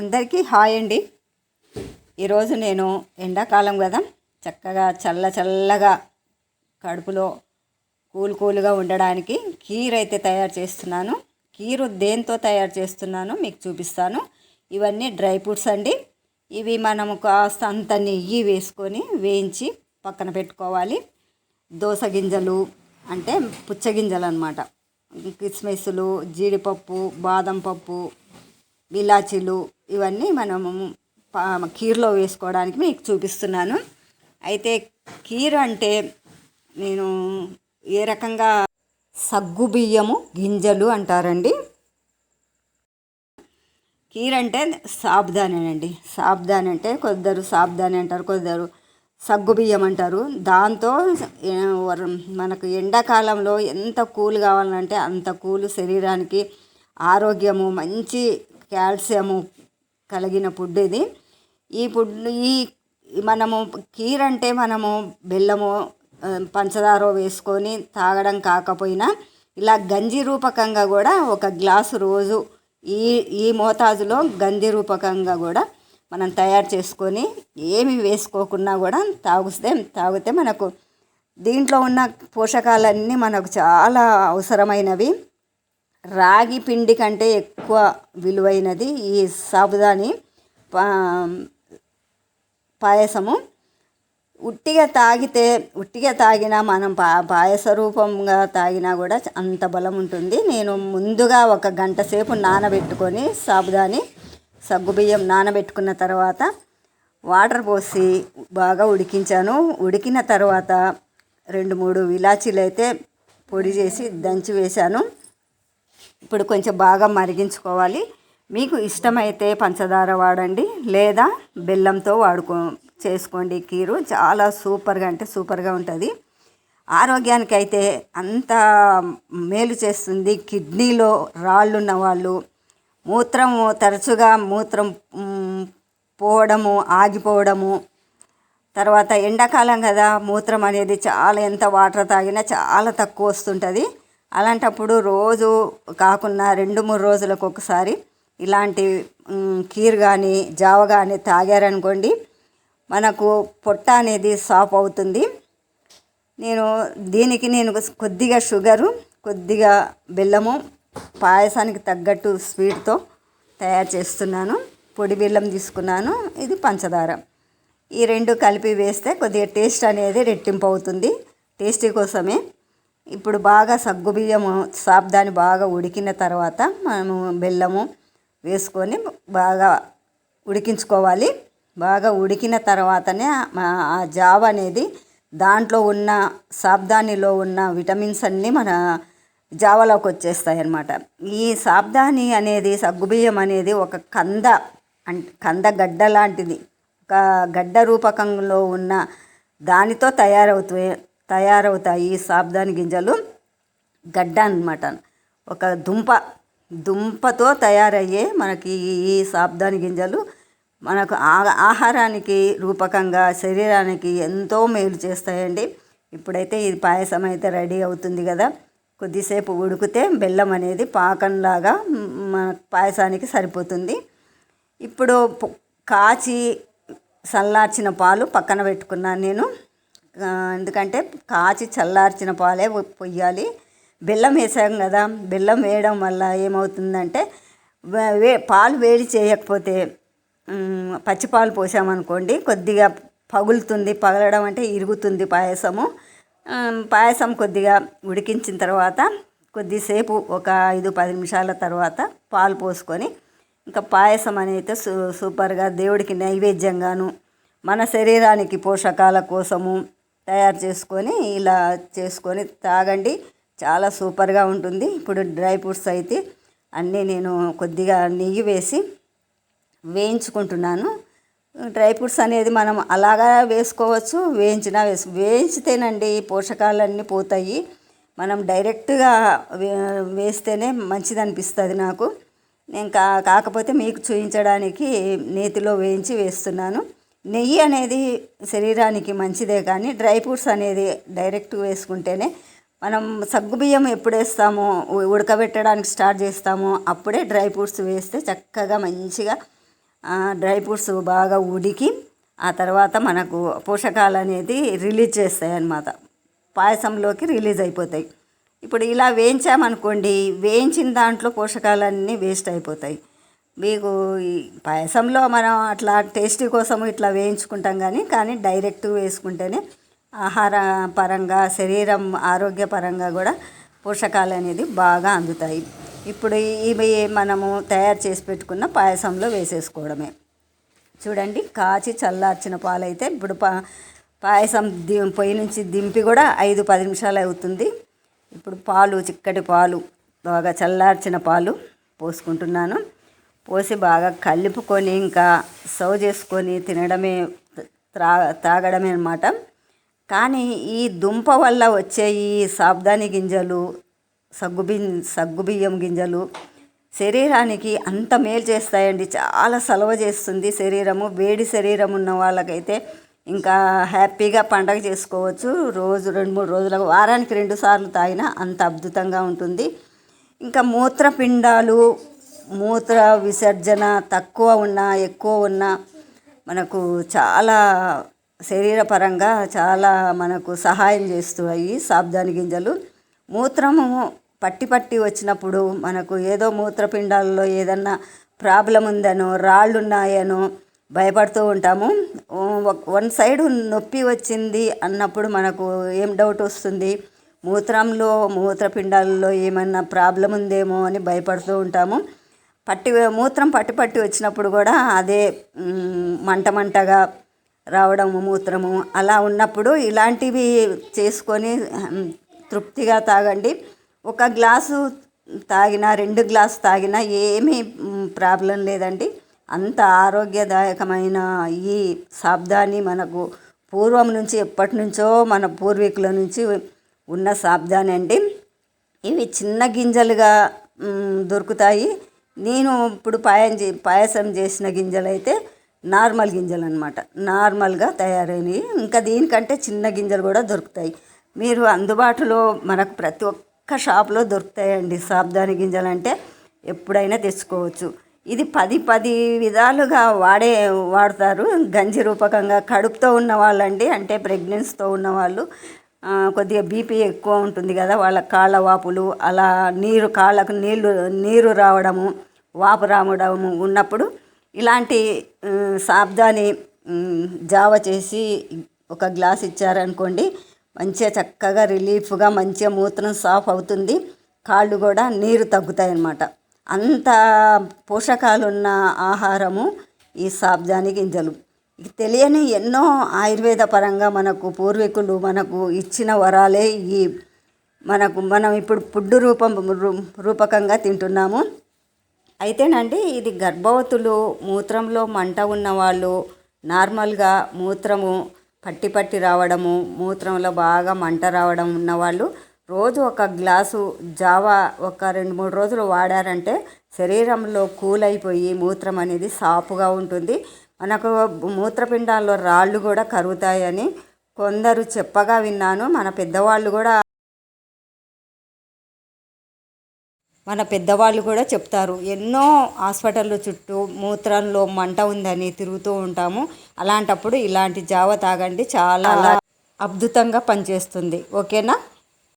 అందరికీ హాయ్ అండి. ఈరోజు నేను ఎండాకాలం కదా చక్కగా చల్ల చల్లగా కడుపులో కూల్ కూల్గా ఉండడానికి కీర్ అయితే తయారు చేస్తున్నాను. కీరు దేంతో తయారు చేస్తున్నాను మీకు చూపిస్తాను. ఇవన్నీ డ్రై ఫ్రూట్స్ అండి. ఇవి మనము కాస్త అంత నెయ్యి వేసుకొని వేయించి పక్కన పెట్టుకోవాలి. దోస గింజలు అంటే పుచ్చగింజలు అనమాట కిస్మిస్లు జీడిపప్పు బాదం పప్పు ఇలాచీలు ఇవన్నీ మనము పా- కీర్లో వేసుకోవడానికి మీకు చూపిస్తున్నాను. అయితే కీర్ అంటే నేను ఏ రకంగా సగ్గు బియ్యము గింజలు అంటారండి? కీర్ అంటే సాబ్దానే సాబ్దాన్ అంటే కొందరు సాబ్దాని అంటారు కొందరు సగ్గు బియ్యం అంటారు. దాంతో మనకు ఎండాకాలంలో ఎంత కూల్ కావాలంటే అంత కూల్ శరీరానికి ఆరోగ్యము మంచి కాల్షియము కలిగిన ఫుడ్ ఇది. ఈ ఫుడ్ ఈ మనము కీర్ అంటే మనము బెల్లము పంచదార వేసుకొని తాగడం కాకపోయినా ఇలా గంజి రూపకంగా కూడా ఒక గ్లాసు రోజు ఈ ఈ మోతాజులో గంజి రూపకంగా కూడా మనం తయారు చేసుకొని ఏమి వేసుకోకున్నా కూడా తాగుస్తే తాగితే మనకు దీంట్లో ఉన్న పోషకాలన్నీ మనకు చాలా అవసరమైనవి. రాగి పిండి కంటే ఎక్కువ విలువైనది ఈ సాబుదాని పా పాయసము. ఉట్టిగా తాగితే ఉట్టిగా తాగినా మనం పా పాయస రూపంగా తాగినా కూడా అంత బలం ఉంటుంది. నేను ముందుగా ఒక గంట సేపు నానబెట్టుకొని సాబుదాని సగ్గుబియ్యం నానబెట్టుకున్న తర్వాత వాటర్ పోసి బాగా ఉడికించాను. ఉడికిన తర్వాత రెండు మూడు ఇలాచీలు అయితే పొడి చేసి దంచి వేశాను. ఇప్పుడు కొంచెం బాగా మరిగించుకోవాలి. మీకు ఇష్టమైతే పంచదార వాడండి లేదా బెల్లంతో వాడుకో చేసుకోండి కీరు. చాలా సూపర్గా అంటే సూపర్గా ఉంటుంది. ఆరోగ్యానికి అయితే అంత మేలు చేస్తుంది. కిడ్నీలో రాళ్ళు ఉన్న వాళ్ళు మూత్రం తరచుగా మూత్రం పోవడము ఆగిపోవడము తర్వాత ఎండాకాలం కదా మూత్రం అనేది చాలా ఎంత వాటర్ తాగినా చాలా తక్కువ వస్తుంటుంది. అలాంటప్పుడు రోజు కాకుండా రెండు మూడు రోజులకు ఒకసారి ఇలాంటి కీర్ కానీ జావ కానీ తాగారనుకోండి మనకు పొట్ట అనేది సాఫ్ అవుతుంది. నేను దీనికి నేను కొద్దిగా షుగరు కొద్దిగా బెల్లము పాయసానికి తగ్గట్టు స్వీట్తో తయారు చేస్తున్నాను. పొడి బెల్లం తీసుకున్నాను. ఇది పంచదార. ఈ రెండు కలిపి వేస్తే కొద్దిగా టేస్ట్ అనేది రెట్టింపు అవుతుంది. టేస్టీ కోసమే. ఇప్పుడు బాగా సగ్గుబియ్యము సాబ్దాని బాగా ఉడికిన తర్వాత మనము బెల్లము వేసుకొని బాగా ఉడికించుకోవాలి. బాగా ఉడికిన తర్వాతనే ఆ- ఆ జావ అనేది దాంట్లో ఉన్న సాబ్దానిలో ఉన్న విటమిన్స్ అన్నీ మన జావలోకి వచ్చేస్తాయి అన్నమాట ఈ సాబ్దాని అనేది సగ్గుబియ్యం అనేది ఒక కంద అంటే కంద గడ్డ లాంటిది ఒక గడ్డ రూపకంలో ఉన్న దానితో తయారవుతాయి తయారవుతాయి ఈ సాబ్దాని గింజలు. గడ్డ అనమాట ఒక దుంప దుంపతో తయారయ్యే మనకి ఈ సాబ్దాని గింజలు. మనకు ఆ- ఆహారానికి రూపకంగా శరీరానికి ఎంతో మేలు చేస్తాయండి. ఇప్పుడైతే ఇది పాయసం అయితే రెడీ అవుతుంది కదా. కొద్దిసేపు ఉడికితే బెల్లం అనేది పాకంలాగా మన పాయసానికి సరిపోతుంది. ఇప్పుడు కాచి చల్లార్చిన పాలు పక్కన పెట్టుకున్నాను నేను. ఎందుకంటే కాచి చల్లార్చిన పాలే పొయ్యాలి. బెల్లం వేసాం కదా బెల్లం వేయడం వల్ల ఏమవుతుందంటే వే- పాలు వేడి చేయకపోతే పచ్చిపాలు పోసామనుకోండి కొద్దిగా పగులుతుంది పగలడం అంటే ఇరుగుతుంది పాయసము. పాయసం కొద్దిగా ఉడికించిన తర్వాత కొద్దిసేపు ఒక ఐదు పది నిమిషాల తర్వాత పాలు పోసుకొని ఇంకా పాయసం అనేది సూ సూపర్గా దేవుడికి నైవేద్యంగాను మన శరీరానికి పోషకాల కోసము తయారు చేసుకొని ఇలా చేసుకొని తాగండి. చాలా సూపర్గా ఉంటుంది. ఇప్పుడు డ్రై ఫ్రూట్స్ అయితే అన్నీ నేను కొద్దిగా నెయ్యి వేసి వేయించుకుంటున్నాను. డ్రై ఫ్రూట్స్ అనేది మనం అలాగా వేసుకోవచ్చు వేయించినా వేసు వేయించితేనండి పోషకాలన్నీ పోతాయి. మనం డైరెక్ట్గా వే వేస్తేనే మంచిది అనిపిస్తుంది నాకు. నేను కా కాకపోతే మీకు చూపించడానికి నేతిలో వేయించి వేస్తున్నాను. నెయ్యి అనేది శరీరానికి మంచిదే కానీ డ్రై ఫ్రూట్స్ అనేది డైరెక్ట్ వేసుకుంటేనే మనం సగ్గుబియ్యం ఎప్పుడు వేస్తామో ఉడకబెట్టడానికి స్టార్ట్ చేస్తామో అప్పుడే డ్రై ఫ్రూట్స్ వేస్తే చక్కగా మంచిగా డ్రై ఫ్రూట్స్ బాగా ఉడికి ఆ తర్వాత మనకు పోషకాలు అనేది రిలీజ్ చేస్తాయి అన్నమాట. పాయసంలోకి రిలీజ్ అయిపోతాయి. ఇప్పుడు ఇలా వేయించామనుకోండి వేయించిన దాంట్లో పోషకాలన్నీ వేస్ట్ అయిపోతాయి. మీకు ఈ పాయసంలో మనం అట్లా టేస్టీ కోసం ఇట్లా వేయించుకుంటాం కానీ కానీ డైరెక్ట్ వేసుకుంటేనే ఆహార పరంగా శరీరం ఆరోగ్యపరంగా కూడా పోషకాలు అనేది బాగా అందుతాయి. ఇప్పుడు ఇవి మనము తయారు చేసి పెట్టుకున్న పాయసంలో వేసేసుకోవడమే. చూడండి కాచి చల్లార్చిన పాలైతే ఇప్పుడు పా పాయసం ది పొయ్యి నుంచి దింపి కూడా ఐదు పది నిమిషాలు అవుతుంది. ఇప్పుడు పాలు చిక్కటి పాలు బాగా చల్లార్చిన పాలు పోసుకుంటున్నాను. పోసి బాగా కలుపుకొని ఇంకా సర్వ్ చేసుకొని తినడమే త్రా తాగడమే అన్నమాట. కానీ ఈ దుంప వల్ల వచ్చే ఈ సాబ్దాని గింజలు సగ్గుబి సగ్గుబియ్యం గింజలు శరీరానికి అంత మేలు చేస్తాయండి. చాలా సలవ చేస్తుంది శరీరము. వేడి శరీరం ఉన్న వాళ్ళకైతే ఇంకా హ్యాపీగా పండగ చేసుకోవచ్చు. రోజు రెండు మూడు రోజులకు వారానికి రెండు సార్లు తాగినా అంత అద్భుతంగా ఉంటుంది. ఇంకా మూత్రపిండాలు మూత్ర విసర్జన తక్కువ ఉన్నా ఎక్కువ ఉన్నా మనకు చాలా శరీరపరంగా చాలా మనకు సహాయం చేస్తాయి సాబ్దాని గింజలు. మూత్రము పట్టి పట్టి వచ్చినప్పుడు మనకు ఏదో మూత్రపిండాలలో ఏదన్నా ప్రాబ్లం ఉందనో రాళ్ళు ఉన్నాయనో భయపడుతూ ఉంటాము. వన్ సైడ్ నొప్పి వచ్చింది అన్నప్పుడు మనకు ఏం డౌట్ వస్తుంది? మూత్రంలో మూత్రపిండాలలో ఏమన్నా ప్రాబ్లం ఉందేమో అని భయపడుతూ ఉంటాము. పట్టి మూత్రం పట్టి పట్టి వచ్చినప్పుడు కూడా అదే మంట మంటగా రావడము మూత్రము అలా ఉన్నప్పుడు ఇలాంటివి చేసుకొని తృప్తిగా తాగండి. ఒక గ్లాసు తాగినా రెండు గ్లాసు తాగినా ఏమీ ప్రాబ్లం లేదండి. అంత ఆరోగ్యదాయకమైన ఈ శాబ్దాన్ని మనకు పూర్వం నుంచి ఎప్పటి నుంచో మన పూర్వీకుల నుంచి ఉన్న శాబ్దాన్ని అండి ఇవి చిన్న గింజలుగా దొరుకుతాయి. నేను ఇప్పుడు పాయం చే పాయసం చేసిన గింజలు అయితే నార్మల్ గింజలు అనమాట నార్మల్గా తయారైనవి. ఇంకా దీనికంటే చిన్న గింజలు కూడా దొరుకుతాయి. మీరు అందుబాటులో మనకు ప్రతి ఒక్క షాప్లో దొరుకుతాయండి. సాబ్దాని గింజలు అంటే ఎప్పుడైనా తెచ్చుకోవచ్చు. ఇది పది పది విధాలుగా వాడే వాడతారు. గంజి రూపకంగా కడుపుతో ఉన్న వాళ్ళండి. అంటే ప్రెగ్నెన్సీతో ఉన్న వాళ్ళు కొద్దిగా బీపీ ఎక్కువ ఉంటుంది కదా. వాళ్ళ కాళ్ళ వాపులు అలా నీరు కాళ్ళకు నీళ్ళు నీరు రావడము వాపురాముడము ఉన్నప్పుడు ఇలాంటి శాబ్దాన్ని సాబ్దాని జావ చేసి ఒక గ్లాస్ ఇచ్చారనుకోండి మంచిగా చక్కగా రిలీఫ్గా మంచిగా మూత్రం సాఫ్ అవుతుంది కాళ్ళు కూడా నీరు తగ్గుతాయి అన్నమాట అంత పోషకాలున్న ఆహారము ఈ సాబ్జాని గింజలు. తెలియని ఎన్నో ఆయుర్వేద పరంగా మనకు పూర్వీకులు మనకు ఇచ్చిన వరాలే ఈ మనకు మనం ఇప్పుడు ఫుడ్ రూపం రూ- రూపకంగా తింటున్నాము. అయితేనండి ఇది గర్భవతులు మూత్రంలో మంట ఉన్నవాళ్ళు నార్మల్గా మూత్రము పట్టి పట్టి రావడము మూత్రంలో బాగా మంట రావడం ఉన్నవాళ్ళు రోజు ఒక గ్లాసు జావా ఒక రెండు మూడు రోజులు వాడారంటే శరీరంలో కూల్ అయిపోయి మూత్రం అనేది సాపుగా ఉంటుంది. మనకు మూత్రపిండాల్లో రాళ్ళు కూడా కరుగుతాయని కొందరు చెప్పగా విన్నాను. మన పెద్దవాళ్ళు కూడా మన పెద్దవాళ్ళు కూడా చెప్తారు ఎన్నో హాస్పిటల్ చుట్టూ మూత్రంలో మంట ఉందని తిరుగుతూ ఉంటాము. అలాంటప్పుడు ఇలాంటి జావ తాగండి చాలా అద్భుతంగా పనిచేస్తుంది. ఓకేనా?